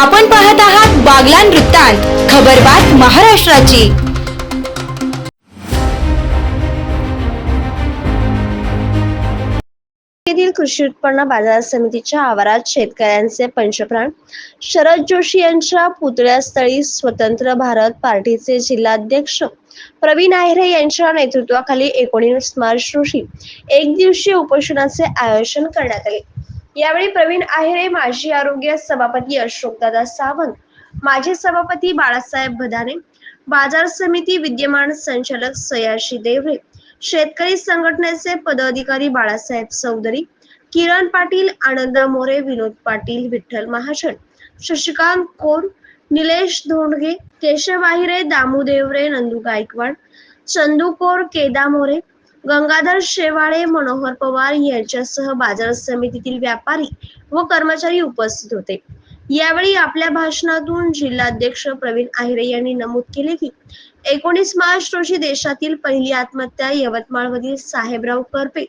आपण पाहत आहात बागलान वृत्तांत खबरबात महाराष्ट्राची. येथील कृषी उत्पन्न बाजार समितीच्या आवारात शेतकऱ्यांचे पंचप्राण. शरद जोशी यांच्या पुतळ्यास्थळी स्वतंत्र भारत पार्टीचे जिल्हाध्यक्ष प्रवीण आहिरे यांच्या नेतृत्वाखाली एकोणीस मार्च रोजी एक दिवसीय उपोषणाचे आयोजन करण्यात आले. यावेळी प्रवीण आहेरे माजी आरोग्य सभापती अशोकदादा सावंत माजी सभापती बाळासाहेब भदाने बाजार समिती विद्यमान संचालक सयाशी देवरे शेतकरी संघटनेचे पदाधिकारी बाळासाहेब चौधरी किरण पाटील आनंद मोरे विनोद पाटील विठ्ठल महाजन शशिकांत कोर निलेश धोंडगे केशव आहिरे दामू देवरे नंदू गायकवाड चंदू कोर केदा मोरे गंगाधर शेवाळे मनोहर पवार यांच्यासह बाजार समितीतील व्यापारी व कर्मचारी उपस्थित होते. यावेळी आपल्या भाषणातून जिल्हाध्यक्ष प्रवीण आहिरे यांनी नमूद केले की एकोणीस मार्च रोजी देशातील पहिली आत्महत्या यवतमाळमधील साहेबराव करपे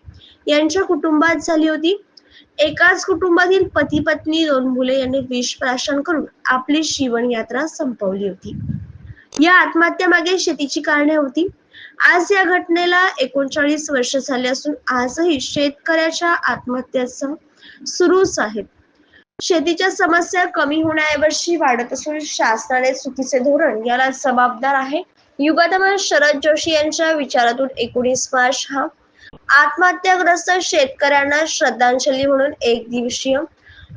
यांच्या कुटुंबात झाली होती. एकाच कुटुंबातील पती पत्नी दोन मुले यांनी विष प्राशन करून आपली जीवन यात्रा संपवली होती. या आत्महत्या मागे शेतीची कारणे होती. आज या घटनेला एकोणचाळीस वर्ष झाले असून आजही शेतकऱ्याच्या आत्महत्यासह सुरूच आहेत. शेतीच्या समस्या कमी होण्याऐवजी वाढत असून शासनाने चुकीचे धोरण याला जबाबदार आहे. युगातमान शरद जोशी यांच्या विचारातून एकोणीस मार्च हा आत्महत्याग्रस्त शेतकऱ्यांना श्रद्धांजली म्हणून एक दिवसीय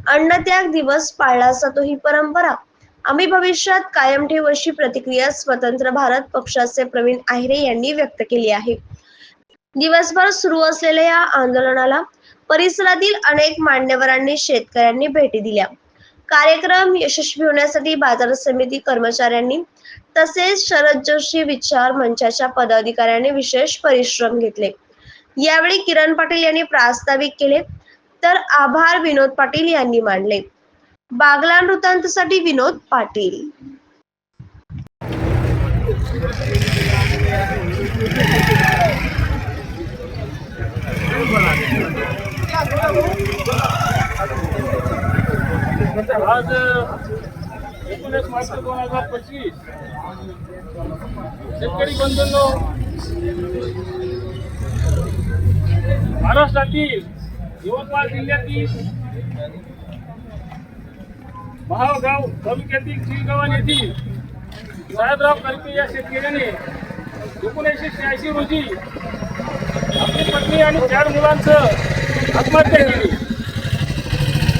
अन्नत्याग दिवस पाळला जातो. ही परंपरा आम्ही भविष्यात कायम ठेवू अशी प्रतिक्रिया स्वतंत्र भारत पक्षाचे प्रवीण आहिरे यांनी व्यक्त केली आहे. दिवसभर सुरू असलेल्या या आंदोलनाला परिसरातील अनेक मान्यवरांनी शेतकऱ्यांनी भेटी दिल्या. कार्यक्रम यशस्वी होण्यासाठी बाजार समिती कर्मचाऱ्यांनी तसेच शरद जोशी विचार मंचाच्या पदाधिकाऱ्यांनी विशेष परिश्रम घेतले. यावेळी किरण पाटील यांनी प्रास्ताविक केले तर आभार विनोद पाटील यांनी मांडले बागलान वृत्तांतसाठी विनोद पाटील. आज एकोणीस मार्च दोन हजार पंचवीस शेतकरी बंधूंनो महाराष्ट्रातील यवतमाळ जिल्ह्यातील भावगाव तालुक्यातील चिलगावन येथील साहेबराव कल्पे या शेतकऱ्याने एकोणीसशे शहाऐंशी रोजी आपली पत्नी आणि चार मुलांचं आत्महत्या केली.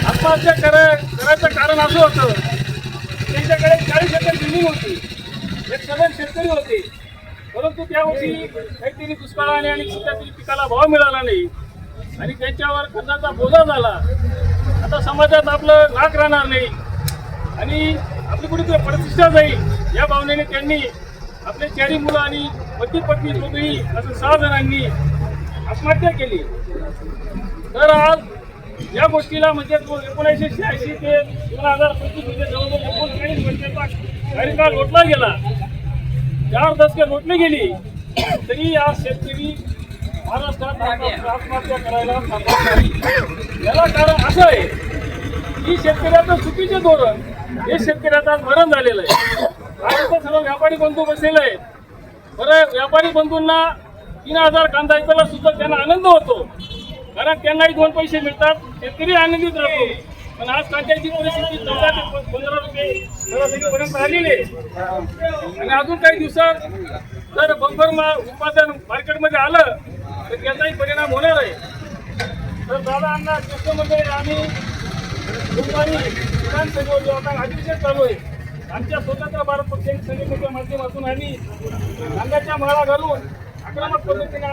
आत्महत्या करा करायचं कारण असं होतं त्यांच्याकडे चाळीस एकर जमीन होती. एक सगळे शेतकरी होते. परंतु त्यावेळी वर्षी काहीतरी दुष्काळाने आणि शेतातील पिकाला भाव मिळाला नाही. आणि त्यांच्यावर कर्जाचा बोजा झाला. आता समाजात आपलं नाक राहणार नाही. आणि आपली कुठे प्रतिष्ठा जाईल. या भावनेने त्यांनी आपले चारी मुलं आणि पती पत्नी दोघेही असं सहा जणांनी आत्महत्या केली. तर आज या गोष्टीला म्हणजे एकोणीसशे शहाऐंशी ते दोन हजार पंचवीस म्हणजे जवळजवळ एकोणचाळीस वर्षाचा कार्यकाळ लोटला गेला. चार दशके लोटली गेली. तरी आज शेतकरी महाराष्ट्रात आत्महत्या करायला याला कारण असं आहे ही शेतकऱ्याचं चुकीचे धोरण हे शेतकऱ्याचं आज मरण झालेलं आहे. आज सर्व व्यापारी बंधू बसलेले आहेत. बरं व्यापारी बंधूंना तीन हजार कांदा ऐकायला सुद्धा त्यांना आनंद होतो. कारण त्यांनाही दोन पैसे मिळतात शेतकरी आनंदित राहतो. पण आज कांद्याची परिस्थिती चौदा ते पंधरा रुपये सरासरीपर्यंत आलेली आहे. आणि अजून काही दिवसात जर बंपर उत्पादन मार्केटमध्ये आलं तर त्याचाही परिणाम होणार आहे. तर दादा अण्णा कृष्ण आम्ही सोमवारी विधानसभेवर जेव्हा अधिवेशन चालू आहे आमच्या स्वतंत्र भारत पक्षाच्या संघटनेच्या माध्यमातून आम्ही कांद्याच्या माळा घालून आक्रमक पद्धतीने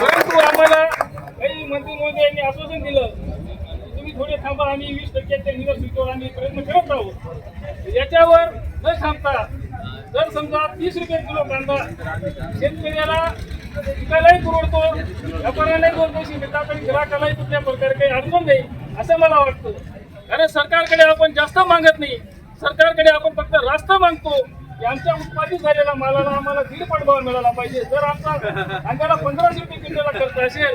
परंतु आम्हाला काही मंत्री महोदय यांनी आश्वासन दिलं तुम्ही थोडे थांबा आम्ही वीस टक्क्याच्या निवडणुकीवर आम्ही प्रयत्न करत आहोत याच्यावर न थांबता जर समजा तीस रुपये किलो कांदा शेतकऱ्याला विकायलाही पुरवडतो व्यापाऱ्यालाही दोन पैसे मिळतात आणि ग्राहकालाही कुठल्या प्रकारे काही अडचण नाही असं मला वाटतं. कारण सरकारकडे आपण जास्त मागत नाही. सरकारकडे आपण फक्त रास्त मागतो. की आमच्या उत्पादित झालेल्या मालाला आम्हाला दीड पट भाव मिळाला पाहिजे. जर आमचा कांद्याला पंधराशे रुपये क्विंटलला खर्च असेल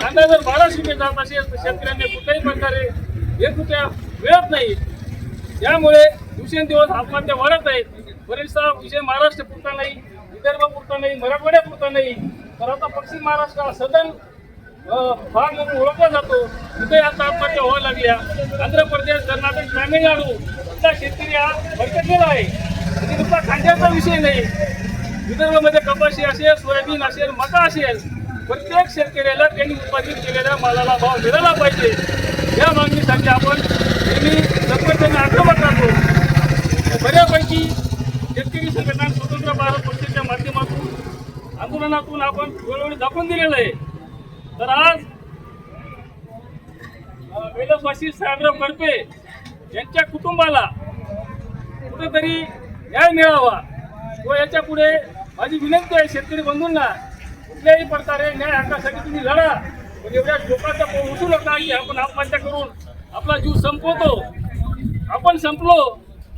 कांदा जर बाराशे रुपये जात असेल तर शेतकऱ्यांनी कुठल्याही प्रकारे हे रुपया मिळत नाही. त्यामुळे दिवसेंदिवस आत्महत्या वाढत आहेत. बरेचसा विषय महाराष्ट्र पुरता नाही. पुरता नाही मराठवाड्या पुरता नाही. तर आता पश्चिम महाराष्ट्र सदन भाग म्हणून ओळखला जातो. तिथे आता आत्महत्या व्हायला लागल्या. आंध्र प्रदेश कर्नाटक तामिळनाडू इथला शेतकरी हा भरकटलेला आहे. म्हणजे नुसता खांद्याचा विषय नाही. विदर्भामध्ये कपाशी असेल सोयाबीन असेल मका असेल प्रत्येक शेतकऱ्याला त्यांनी उत्पादित केलेल्या मालाला भाव मिळाला पाहिजे. या मागणीसाठी आपण नेहमी संघटनेने आक्रमक राहतो बऱ्यापैकी शेतकरी संघटना स्वतंत्र भारत पक्षाच्या माध्यमातून आंदोलनातून आपण वेळोवेळी दाखवून दिलेलं आहे. तर आज अं, कैलासवासी साहेबराव करपे यांच्या कुटुंबाला कुठेतरी न्याय मिळावा व याच्यापुढे माझी विनंती आहे शेतकरी बंधूंना कुठल्याही प्रकारे न्याय हक्कासाठी तुम्ही लढा पण एवढ्या लोकांचा पोळ उठू नका की आपण आत्महत्या करून आपला जीव संपवतो. आपण संपलो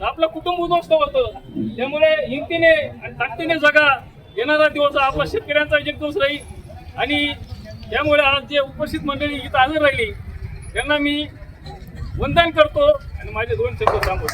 तर आपलं कुटुंब उद्ध्वस्त होतं. त्यामुळे हिमतीने आणि ताकदीने जगा येणारा दिवस आपला शेतकऱ्यांचा एक दिवस राहील. आणि त्यामुळे आज जे उपस्थित मंडळी इथं हजर राहिली त्यांना मी वंदन करतो आणि माझे दोन शब्द थांबवतो